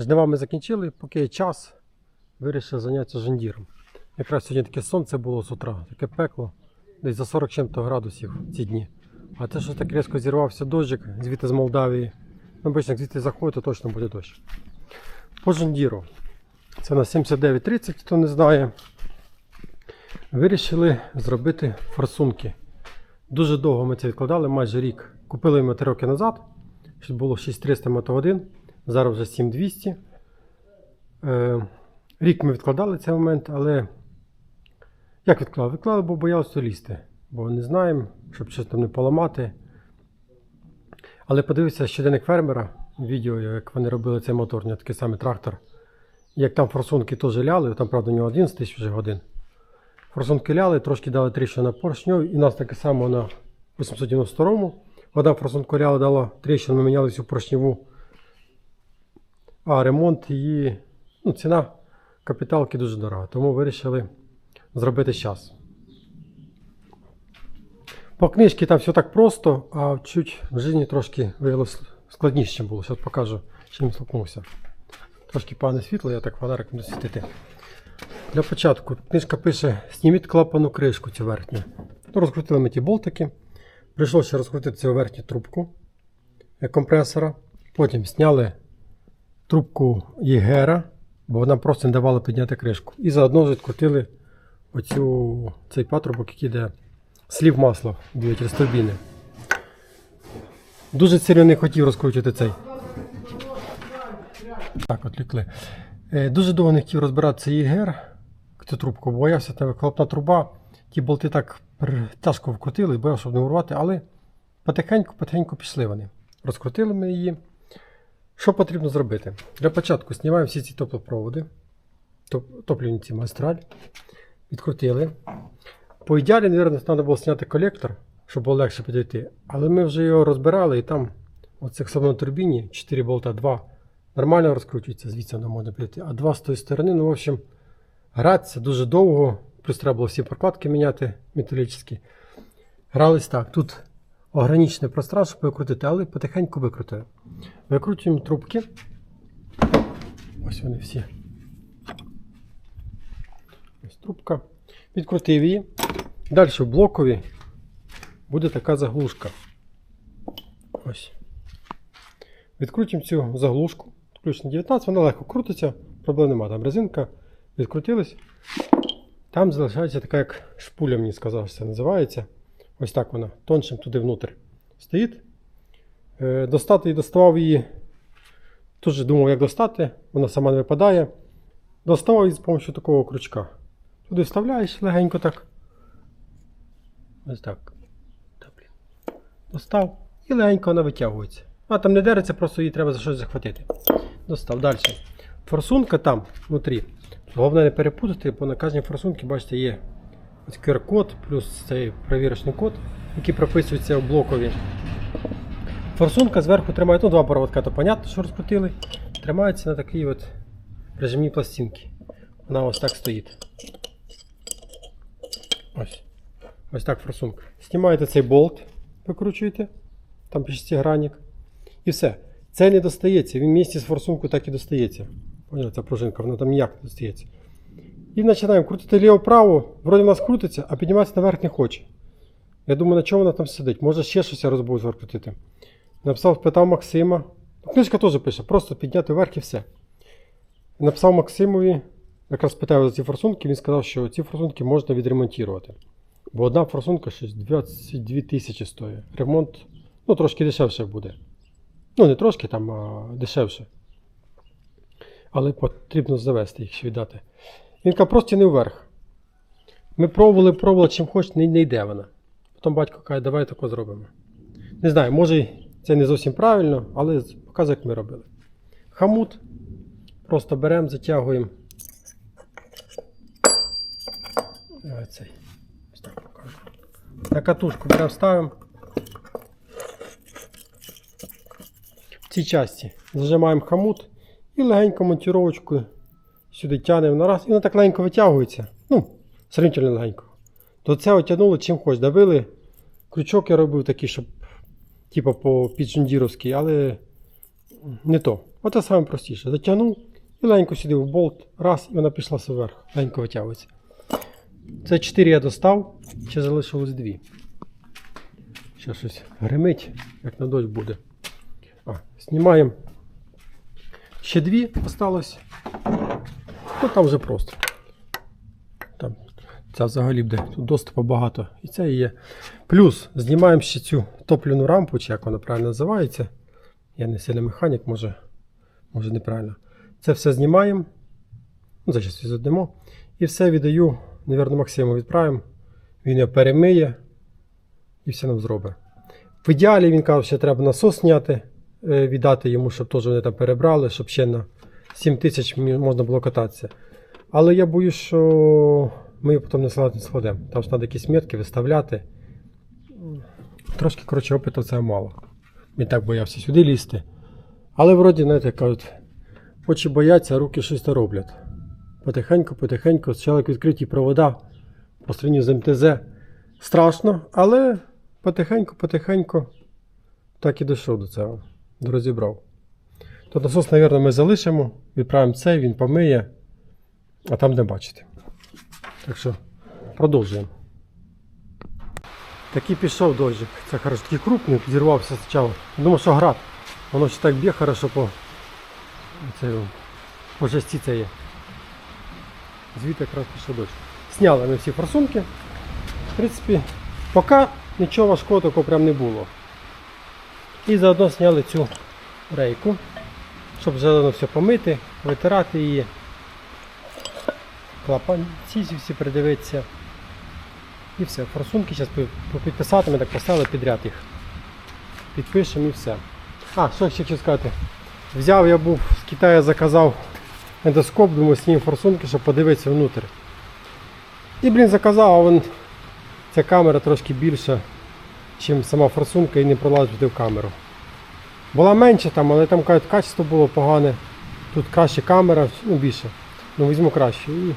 Жнивами закінчили, поки є час, вирішив зайнятися жандіром. Якраз сьогодні таке сонце було з утра, таке пекло, десь за 40 чим-то градусів ці дні. А те, що так різко зірвався дощик, звідти з Молдавії, ну, обично, як звідти заходить, то точно буде дощ. По жандіру. Це на 79.30, хто не знає. Вирішили зробити форсунки. Дуже довго ми це відкладали, майже рік. Купили ми 3 роки назад. Було 6300 мотогодин, зараз вже 7200. Е, рік ми відкладали цей момент, але як відклали? Відклали, бо боялися лізти. Бо не знаємо, щоб щось там не поламати. Але подивився щоденник фермера, відео, як вони робили цей мотор, нього такий самий трактор. Як там форсунки теж ляли, там, правда, у нього 11 тисяч вже годин. Форсунки ляли, трошки дали тріщину на поршню, і нас таке саме на 892-му. Одна форсунка ляла дала тріщину, ми міняли всю поршневу. А ремонт її, ну, ціна капіталки дуже дорога, тому вирішили зробити зараз. По книжці там все так просто, а чуть в житті трошки виявилося складніше, було. Зараз покажу, чим столкнувся. Трошки погане світло, я так фонарик буду світити. Для початку книжка пише: зніміть клапану кришку цю верхню. Ну, розкрутили ми ті болтики. Прийшлося розкрутити цю верхню трубку е, компресора. Потім зняли трубку Єгера, бо вона просто не давала підняти кришку. І заодно відкрутили оцю, цей патрубок, який йде слів масла двигатель з турбіни. Дуже сильно не хотів розкручувати цей. Так, от. Е, Дуже довго не хотів розбирати цей ЄГР, цю трубку, бо боявся, там хлопна труба, ті болти так тяжко вкрутили, боявся, щоб не урвати, але потихеньку, потихеньку пішли вони. Розкрутили ми її. Що потрібно зробити? Для початку знімаємо всі ці теплопроводи, топ- топлівні ці магістраль, відкрутили. По ідеалі, мабуть, треба було зняти колектор, щоб було легше підійти. Але ми вже його розбирали і там, оце на турбіні, 4 болта, 2 нормально розкручується, звідси воно можна прийти. А два з тої сторони, ну, в общем, гратися дуже довго. Плюс треба було всі прокладки міняти металічні. Грались так. Тут ограничене пространство, викрутити, але потихеньку викрутили. Викручуємо трубки. Ось вони всі. Ось трубка. Відкрутив її. Далі в блокові буде така заглушка. Ось. Відкрутимо цю заглушку. Ключ на 19, вона легко крутиться, проблем немає. Там резинка, відкрутилась. Там залишається така, як шпуля, мені сказав, що це називається. Ось так вона, тоншим туди внутрь стоїть. Е, Достати і доставав її. Тут же думав, як достати, вона сама не випадає. Доставав її з допомогою такого крючка. Туди вставляєш легенько так. Ось так. Достав і легенько вона витягується. А там не дереться, просто її треба за щось захватити. Достав далі. Форсунка там внутрі. Головне не перепутати, бо на кожній форсунці, бачите, є QR-код плюс цей перевірочний код, який прописується в блокові. Форсунка зверху тримає, ну два проводка, то понятно, що розкрутили. Тримається на такій от прижимній пластинці. Вона ось так стоїть. Ось. Ось так форсунка. Знімаєте цей болт, викручуєте, там шестигранник. І все. Це не достається. Він в місті з форсункою так і достається. Поняли, ця пружинка, вона там ніяк не достається. І починаємо крутити ліво-право, вроді в нас крутиться, а підніматися наверх не хоче. Я думаю, на чому вона там сидить? Може ще щось я розбув крутити. Написав, питав Максима. Книжка теж пише, просто підняти вверх і все. Написав Максимові, якраз питав за ці форсунки, він сказав, що ці форсунки можна відремонтувати. Бо одна форсунка щось 22 тисячі стоїть. Ремонт ну, трошки дешевше буде. Ну, не трошки там, а дешевше. Але потрібно завести їх ще віддати. Він каже, просто не вверх. Ми пробували, пробували, чим хоч, не, не йде вона. Потім батько каже, давай тако зробимо. Не знаю, може це не зовсім правильно, але показує, як ми робили. Хамут. Просто беремо, затягуємо. Е, Цей. На катушку беремо, ставимо. В цій часті зажимаємо хамут і легенько монтіровочкою сюди тягнемо на раз. І воно так легенько витягується. Ну, сравнительно легенько. До цього тягнули чим хоч. Давили. Крючок я робив такий, щоб типу по піджундіровський, але не то. Оце саме простіше. Затягнув і легенько сюди в болт, раз, і вона пішла вверх, легенько витягується. Це 4 я достав, ще залишилось 2. Ще щось гримить, як на дощ буде. А, знімаємо. Ще дві осталось. Ну там вже просто. Там ця взагалі буде. Тут доступу багато. І це і є. Плюс знімаємо ще цю топливну рампу, чи як вона правильно називається. Я не сильний механік, може, може неправильно. Це все знімаємо. Ну, зараз віддамо. І все віддаю, навірно, Максиму відправимо. Він його перемиє і все нам зробить. В ідеалі він казав, що треба насос зняти, е, віддати йому, щоб теж вони там перебрали, щоб ще на 7 тисяч можна було кататися. Але я боюсь, що ми потім не складемо. не складемо. Там ж треба якісь метки виставляти. Трошки, коротше, опиту це мало. Він так боявся сюди лізти. Але вроді, знаєте, кажуть, очі бояться, а руки щось то роблять. Потихеньку, потихеньку, спочатку відкриті провода по з МТЗ. Страшно, але потихеньку, потихеньку так і дійшов до цього. Розібрав. То насос, мабуть, ми залишимо, відправимо цей, він помиє, а там не бачите. Так що продовжуємо. Такий пішов дощик. Це хорошо, такий крупний, підірвався спочатку. Думав, що град. Воно ще так б'є хорошо по, по жесті це є. Звідти якраз пішов дощ. Сняли ми всі форсунки. В принципі, поки нічого важкого такого прям не було. І заодно зняли цю рейку, щоб заодно все помити, витирати її. Клапанці всі придивитися. І все. Форсунки зараз попідписати, ми так поставили підряд їх. Підпишемо і все. А, що ще хочу сказати. Взяв я був з Китаю заказав ендоскоп, думаю, зніму форсунки, щоб подивитися внутрь. І, блін, заказав, а вон, ця камера трошки більша, ніж сама форсунка і не пролазить в камеру. Була менша там, але там кажуть, качество було погане. Тут краще камера, ну більше. Ну візьму краще. І,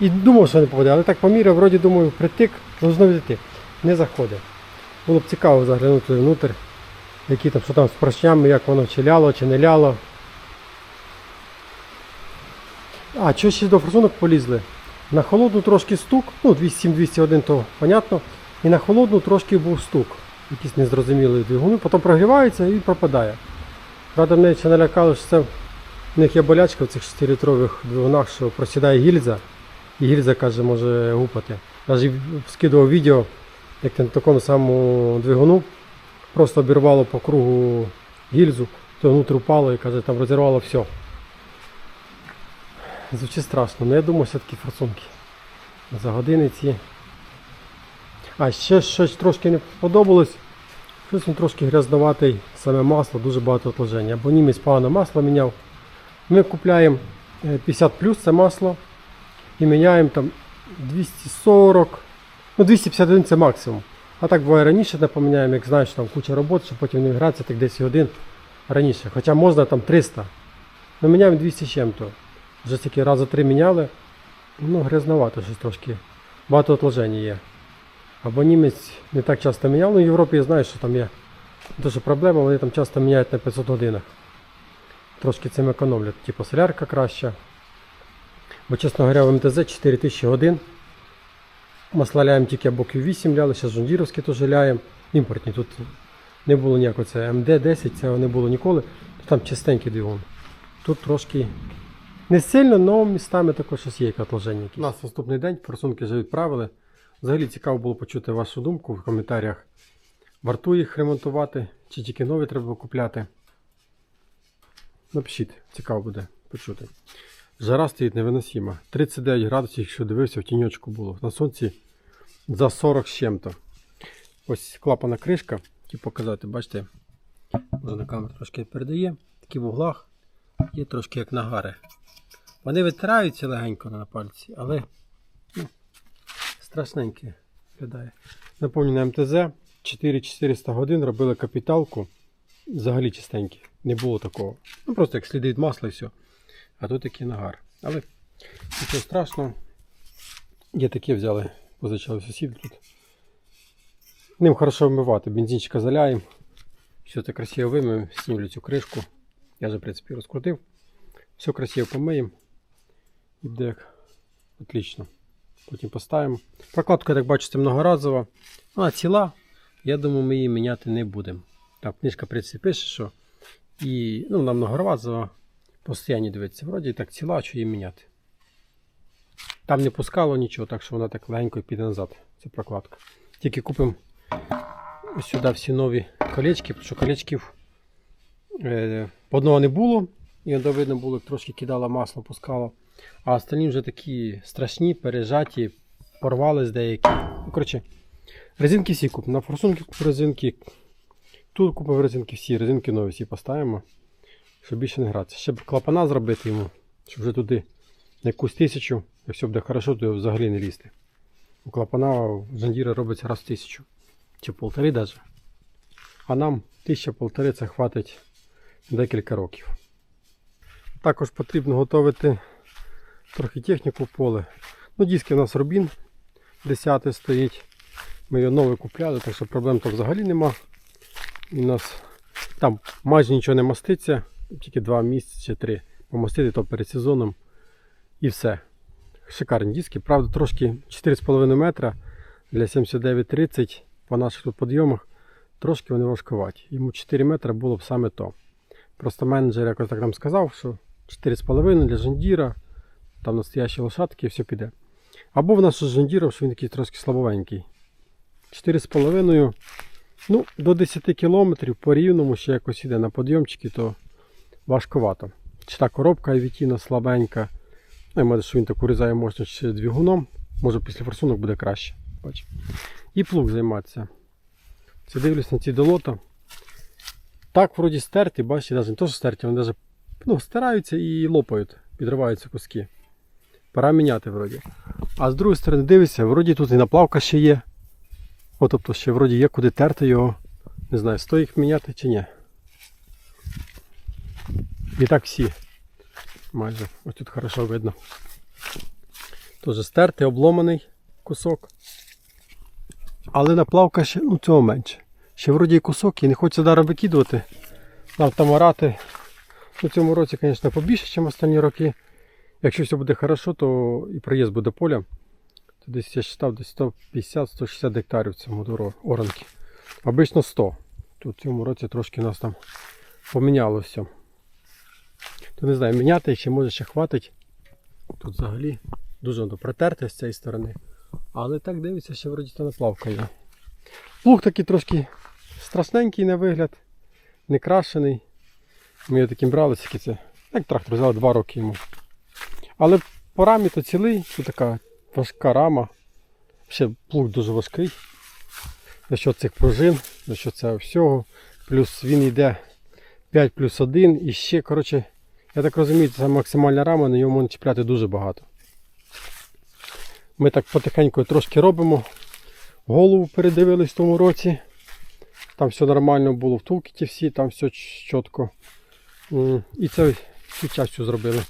і думав, що не попаде, але так поміряв, вроді думаю, притик, должно відійти. Не заходить. Було б цікаво заглянути внутрь, які там, що там з поршнями, як воно чи ляло, чи не ляло. А, що ще до форсунок полізли? На холодну трошки стук, ну 207-201 то понятно. І на холодну трошки був стук. Якийсь незрозумілий двигун. Потім прогрівається і пропадає. Правда, мене ще налякало, що це в них є болячка в цих 6-літрових двигунах, що просідає гільза. І гільза каже, може гупати. Навіть скидував відео, як на такому самому двигуну. Просто обірвало по кругу гільзу, то внутрі упало і каже, там розірвало все. Звучить страшно, але я думаю, все-таки форсунки. За години ці. А ще щось трошки не сподобалось. Щось він трошки грязноватий, саме масло, дуже багато отложення. Або німець погано масло міняв. Ми купляємо е, 50 плюс це масло і міняємо там 240, ну 251 це максимум. А так буває раніше не поміняємо, як знаєш, там куча роботи, щоб потім не гратися так 10 годин раніше. Хоча можна там 300. Ми міняємо 200 з чим-то. Вже тільки рази три міняли. Ну, грязновато щось трошки. Багато отложень є. Або німець не так часто міняв. Ну, в Європі я знаю, що там є дуже проблема, вони там часто міняють на 500 годинах. Трошки цим економлять. Типу солярка краща. Бо, чесно говоря, в МТЗ 4000 годин. Масла ляємо тільки або Q8 ляли, зараз жондіровські теж ляємо. Імпортні тут не було ніякого. Це МД-10, цього не було ніколи. Там чистенький двигун. Тут трошки не сильно, але містами також є, як отложення. У нас наступний день, форсунки вже відправили. Взагалі цікаво було почути вашу думку в коментарях. Вартує їх ремонтувати, чи тільки нові треба купляти. Напишіть, цікаво буде почути. Жара стоїть невиносима. 39 градусів, якщо дивився, в тіньочку було. На сонці за 40 з чим-то. Ось клапана кришка. Хотів показати, бачите, може на камеру трошки передає. Такі в углах є трошки як нагари. Вони витираються легенько на пальці, але страшненьке. Напомню, на МТЗ 4400 годин робили капіталку. Взагалі чистенькі. Не було такого. Ну просто як сліди від масла і все. А тут такий нагар. Але нічого страшного. Є таке взяли, позичали сусід тут. Ним хорошо вмивати. Бензинчика заляємо. Все це красиво вимив, знімлю цю кришку. Я вже, в принципі, розкрутив. Все красиво помиємо. І буде як отлично. Потім поставимо. Прокладка, як бачите, многоразова. Вона ціла. Я думаю, ми її міняти не будемо. Там книжка в принципі пише, що і ну, вона многоразова. Постійно дивиться. Вроді так ціла, що її міняти. Там не пускало нічого, так що вона так легенько піде назад. Це прокладка. Тільки купимо сюди всі нові колечки, тому що колечків е, одного не було. І видно було, трошки кидало масло, пускало. А остальні вже такі страшні, пережаті, порвались деякі. Ну, коротше, резинки всі купимо. На форсунки купимо резинки. Тут купимо резинки всі, резинки нові всі поставимо, щоб більше не гратися. Ще б клапана зробити йому, щоб вже туди якусь тисячу, якщо буде хорошо, то взагалі не лізти. У клапана Жандіра робиться раз в тисячу. Чи полтори навіть. А нам тисяча полтори це хватить декілька років. Також потрібно готувати трохи техніку в поле. Ну, диски у нас Рубін 10 стоїть. Ми його новий купляли, так що проблем там взагалі нема. І у нас там майже нічого не маститься, тільки 2 місяці чи 3 помастити то перед сезоном. І все. Шикарні диски. Правда, трошки 4,5 метра для 79,30 по наших тут підйомах. Трошки вони важкуваті. Йому 4 метри було б саме то. Просто менеджер якось так нам сказав, що 4,5 для жендіра, там настоящі лошадки і все піде. Або в нас з жендіром, що він такий трошки слабовенький. 4,5 ну, до 10 км по рівному ще якось іде на підйомчики, то важковато. Чи та коробка авітіна слабенька. Ну, і може, що він так урізає можна ще двигуном. Може після форсунок буде краще. Бач. І плуг займатися. Це дивлюсь на ці долота. Так, вроді стерті, бачите, навіть не то, що стерті, вони навіть ну, стираються і лопають, підриваються куски. Пора міняти вроді. А з другої сторони, дивишся, вроді тут і наплавка ще є. О, тобто ще вроді є куди терти його. Не знаю, стоїть їх міняти чи ні. І так всі. Майже. Ось тут хорошо видно. Теж стертий, обломаний кусок. Але наплавка ще ну, цього менше. Ще вроді і кусок і не хочеться зараз викидувати. Нам там орати у цьому році, звісно, побільше, ніж останні роки. Якщо все буде хорошо, то і проїзд буде поля. То десь я читав десь 150-160 гектарів в цьому оранки. Обично 100. Тут в цьому році трошки нас там помінялося. То не знаю, міняти ще може ще хватить. Тут взагалі дуже воно протерте з цієї сторони. Але так дивиться, що вроді то наплавка є. Плуг такий трошки страшненький на вигляд, не крашений. Ми його таким брали, скільки це. Як трактор взяли 2 роки йому. Але по рамі то цілий, тут така важка рама. Ще плуг дуже важкий. За що цих пружин, за що цього всього. Плюс він йде 5 плюс 1 і ще, коротше, я так розумію, це максимальна рама, на ньому чіпляти дуже багато. Ми так потихеньку трошки робимо. Голову передивились в тому році. Там все нормально було в тулкіті всі, там все чітко. І це цю частю зробили.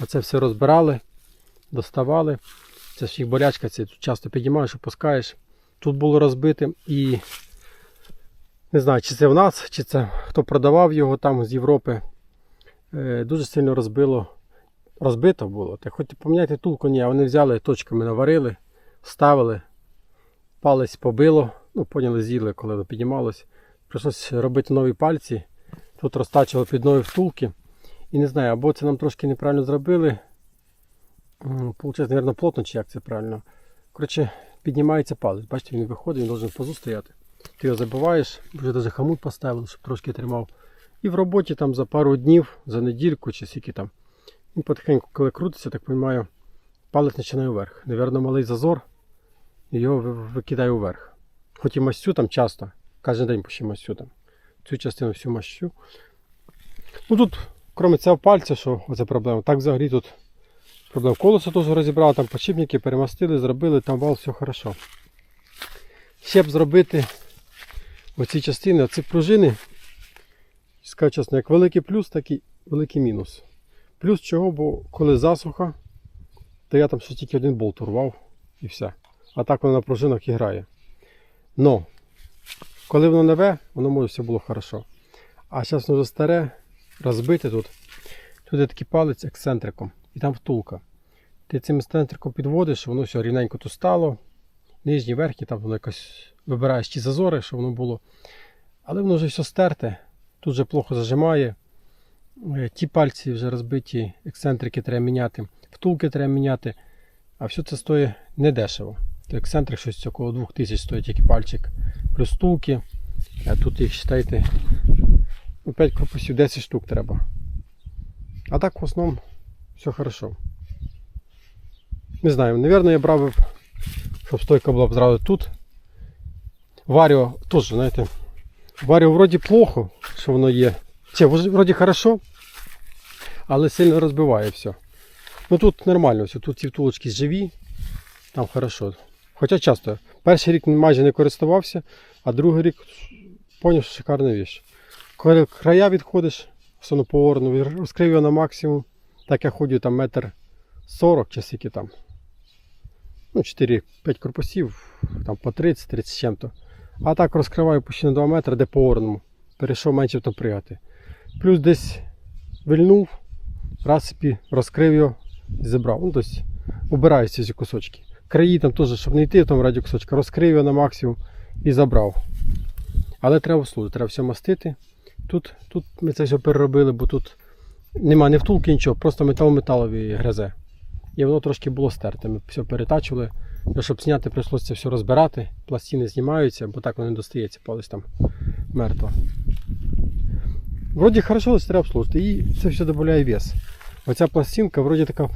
Оце все розбирали, доставали. Це ж їх болячка, це тут часто піднімаєш, опускаєш. Тут було розбите і не знаю, чи це в нас, чи це хто продавав його там з Європи. Е, Дуже сильно розбило. Розбито було. Так хоч поміняти тулку, ні, а вони взяли, точками наварили, вставили, палець побило, ну, поняли, з'їли, коли воно піднімалось. Прийшлось робити нові пальці. Тут розтачили під нові втулки. І не знаю, або це нам трошки неправильно зробили. Получається, мабуть, плотно, чи як це правильно. Коротше, піднімається палець. Бачите, він виходить, він має позу стояти. Ти його забиваєш, вже навіть хамут поставили, щоб трошки тримав. І в роботі там за пару днів, за недільку чи скільки там. Він потихеньку, коли крутиться, так розумію, палець починає вверх. Навірно, малий зазор, і його викидає вверх. Хоч і мастю там часто, кожен день ще мастю там. Цю частину всю мащу. Ну тут, крім цього пальця, що оце проблема, так взагалі тут проблема. Колесо теж розібрали, там подшипники перемастили, зробили, там вал, все хорошо. Ще б зробити оці частини, оці пружини, скажу чесно, як великий плюс, так і великий мінус. Плюс чого, бо коли засуха, то я там ще тільки один болт урвав і все. А так воно на пружинах і грає. Но, коли воно нове, воно може все було хорошо. А зараз воно вже старе, розбите тут. Тут є такий палець ексцентриком, і там втулка. Ти цим ексцентриком підводиш, воно все рівненько тут стало. Нижні, верхні, там воно якось вибираєш ті зазори, щоб воно було. Але воно вже все стерте, тут вже плохо зажимає. Е, Ті пальці вже розбиті, ексцентрики треба міняти, втулки треба міняти. А все це стоїть недешево. То ексцентрик щось около 2000 стоїть тільки пальчик. Плюс втулки. А тут їх вважайте, ну, 5 корпусів 10 штук треба. А так в основному все хорошо. Не знаю, напевно, я брав, би, щоб стойка була б зразу тут. Варіо теж, знаєте, Варіо вроді плохо, що воно є. Чи вроді хорошо, але сильно розбиває все. Ну тут нормально все, тут ці втулочки живі, там хорошо. Хоча часто. Перший рік майже не користувався, а другий рік поняв, що шикарна віч. Коли края відходиш, все орну, розкрив його на максимум. Так я ходю там метр 40 чи скільки там. Ну, 4-5 корпусів, там по 30-30 з чим-то. А так розкриваю почти на 2 метри, де по орному. Перейшов менше там пригати. Плюс десь вильнув, раз собі розкрив його і забрав. Ну, тобто убираються ці кусочки. Краї там теж, щоб не йти тому раді кусочка, розкрив його на максимум і забрав. Але треба служити, треба все мастити. Тут, тут ми це все переробили, бо тут нема ні втулки, нічого, просто метал металові гризе. І воно трошки було стерте. Ми все перетачували. Ну, щоб зняти, прийшлося це все розбирати. Пластини знімаються, бо так воно не достається, палець там мертво. Вроді хорошо, треба обслужити. І це все додає вес. Оця пластинка вроді така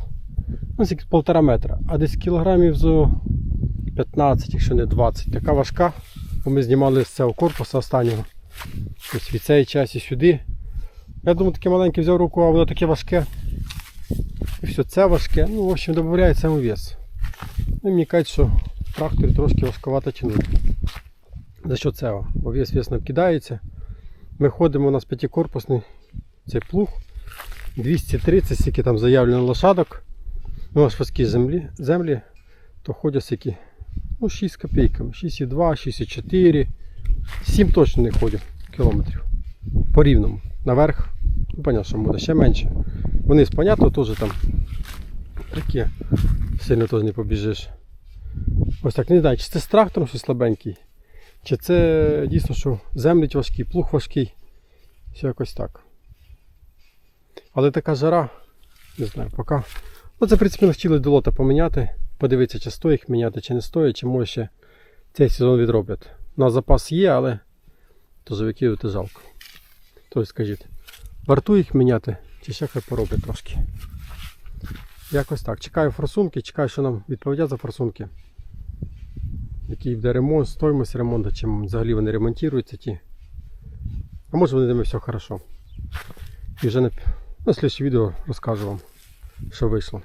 ну, полтора метра, а десь кілограмів зо 15, якщо не 20. Така важка. Бо ми знімали з цього корпусу останнього. Ось від цієї часі сюди. Я думаю, таке маленьке взяв руку, а воно таке важке. І все, це важке. Ну, в общем, додає саме вес. Ну, мені кажуть, що в тракторі трошки важковато тягнути. За що цього? Бо вес вес нам кидається. Ми ходимо у нас п'ятикорпусний цей плуг. 230, скільки там заявлено лошадок. Ну, аж важкі землі, землі, то ходять скільки. Ну, 6 копійками. 6,2, 6,4. 7 точно не ходять кілометрів. По рівному. Наверх. Ну, понятно, що буде ще менше. Вниз, понятно, теж там такі. Сильно теж не побіжиш. Ось так, не знаю, чи це з трактором щось слабенький, чи це дійсно, що землі важкі, плуг важкий. Все якось так. Але така жара, не знаю, поки. Ну це в принципі ми хотіли до лота поміняти, подивитися, чи стоїть їх міняти, чи не стоїть, чи може ще цей сезон відроблять. У нас запас є, але теж викидувати жалко. Тобто скажіть, вартує їх міняти, чи ще хай пороблять трошки. Якось так. Чекаю форсунки, чекаю, що нам відповідять за форсунки. Який буде ремонт, стоїмость ремонту, чим взагалі вони ремонтуються ті. А може вони ними все хорошо. І вже на, на слідче відео розкажу вам, що вийшло.